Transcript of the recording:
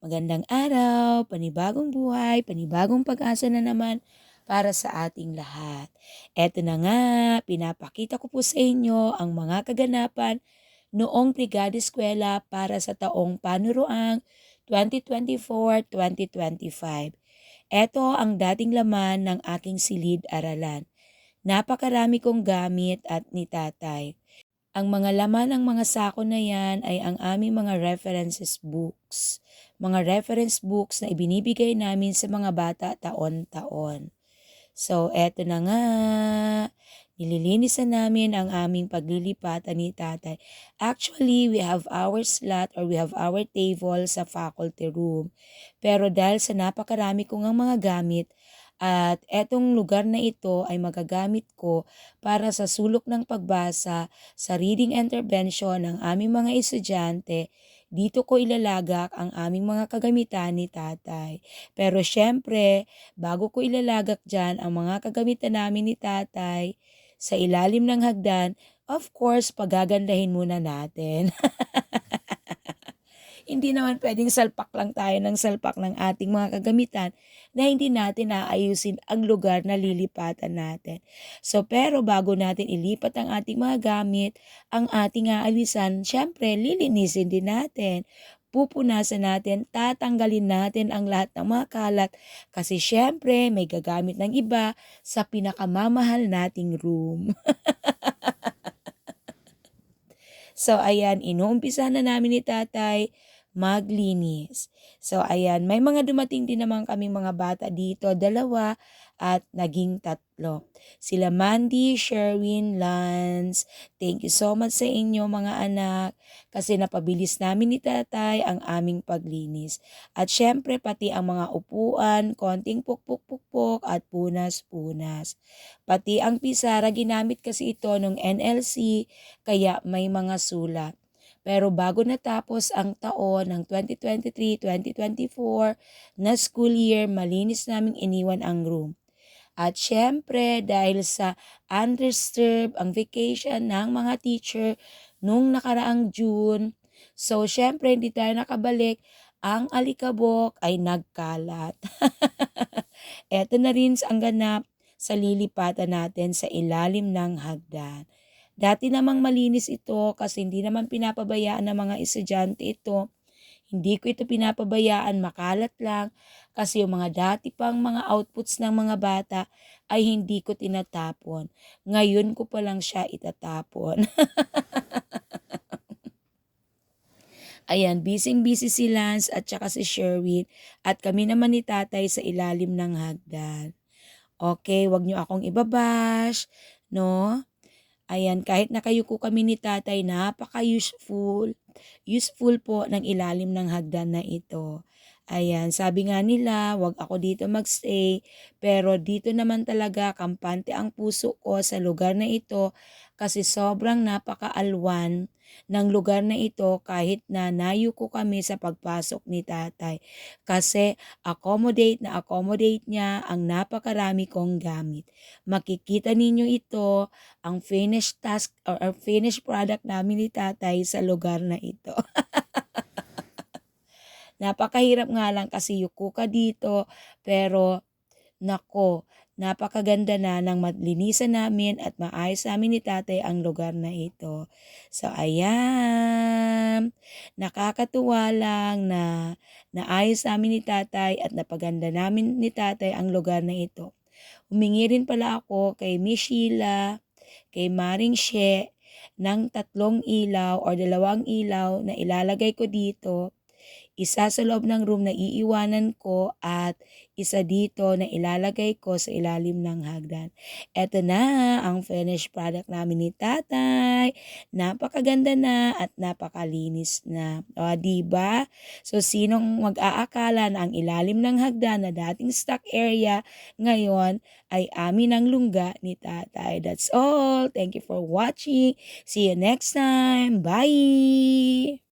Magandang araw, panibagong buhay, panibagong pag-asa na naman para sa ating lahat. Eto na nga, pinapakita ko po sa inyo ang mga kaganapan noong Brigada Eskwela para sa taong panuruang 2024-2025. Ito ang dating laman ng aking silid-aralan. Napakarami kong gamit at ni tatay. Ang mga laman ng mga sako na yan ay ang aming mga references books. Mga reference books na ibinibigay namin sa mga bata taon-taon. So, eto na nga. Nililinisan namin ang aming paglilipatan ni tatay. Actually, we have our slot or we have our table sa faculty room. Pero dahil sa napakarami kong ang mga gamit, at etong lugar na ito ay magagamit ko para sa sulok ng pagbasa sa reading intervention ng aming mga estudyante. Dito ko ilalagak ang aming mga kagamitan ni tatay. Pero syempre, bago ko ilalagak dyan ang mga kagamitan namin ni tatay sa ilalim ng hagdan, of course, pagagandahin muna natin. hindi naman pwedeng salpak lang tayo ng salpak ng ating mga kagamitan na hindi natin naayusin ang lugar na lilipatan natin. So pero bago natin ilipat ang ating mga gamit, ang ating aalisan, syempre lilinisin din natin pupunasan natin, tatanggalin natin ang lahat ng mga kalat kasi syempre may gagamit ng iba sa pinakamamahal nating room. so ayan, inuumpisa na namin ni tatay maglinis. So, ayan, may mga dumating din naman kami mga bata dito, dalawa at naging tatlo. Sila Mandy, Sherwin, Lance, thank you so much sa inyo mga anak kasi napabilis namin ni tatay ang aming paglinis. At syempre pati ang mga upuan, konting pukpuk-pukpuk at punas-punas. Pati ang pisara, ginamit kasi ito nung NLC kaya may mga sulat. Pero bago natapos ang taon ng 2023-2024 na school year, malinis naming iniwan ang room. At syempre, dahil sa undisturbed ang vacation ng mga teacher nung nakaraang June, so syempre hindi tayo nakabalik, ang alikabok ay nagkalat. Ito na rin ang ganap sa lilipatan natin sa ilalim ng hagdan. Dati namang malinis ito kasi hindi naman pinapabayaan ng mga estudyante ito. Hindi ko ito pinapabayaan, makalat lang kasi yung mga dati pang mga outputs ng mga bata ay hindi ko tinatapon. Ngayon ko pa lang siya itatapon. Ayan, busy-busy si Lance at saka si Sherwin at kami naman ni tatay sa ilalim ng hagdan. Okay, wag niyo akong ibabash, no? Ayan, kahit nakayuko kami ni tatay, napaka-useful. Useful po ng ilalim ng hagdan na ito. Ayan, sabi nga nila, wag ako dito magstay, pero dito naman talaga kampante ang puso ko sa lugar na ito kasi sobrang napakaalwan ng lugar na ito kahit na nayuko kami sa pagpasok ni tatay. Kasi accommodate na accommodate niya ang napakarami kong gamit. Makikita ninyo ito, ang finished task or, or finished product namin ni tatay sa lugar na ito. Napakahirap nga lang kasi yuko ka dito, pero nako, napakaganda na ng maglinisan namin at maayos namin ni tatay ang lugar na ito. So, ayan, nakakatuwa lang na naayos namin ni tatay at napaganda namin ni tatay ang lugar na ito. Humingi rin pala ako kay Miss Sheila, kay Maring She, ng tatlong ilaw or dalawang ilaw na ilalagay ko dito isa sa loob ng room na iiwanan ko at isa dito na ilalagay ko sa ilalim ng hagdan. Ito na ang finished product namin ni tatay. Napakaganda na at napakalinis na. O, diba? So, sinong mag-aakala na ang ilalim ng hagdan na dating stock area ngayon ay amin ang lungga ni tatay. That's all. Thank you for watching. See you next time. Bye!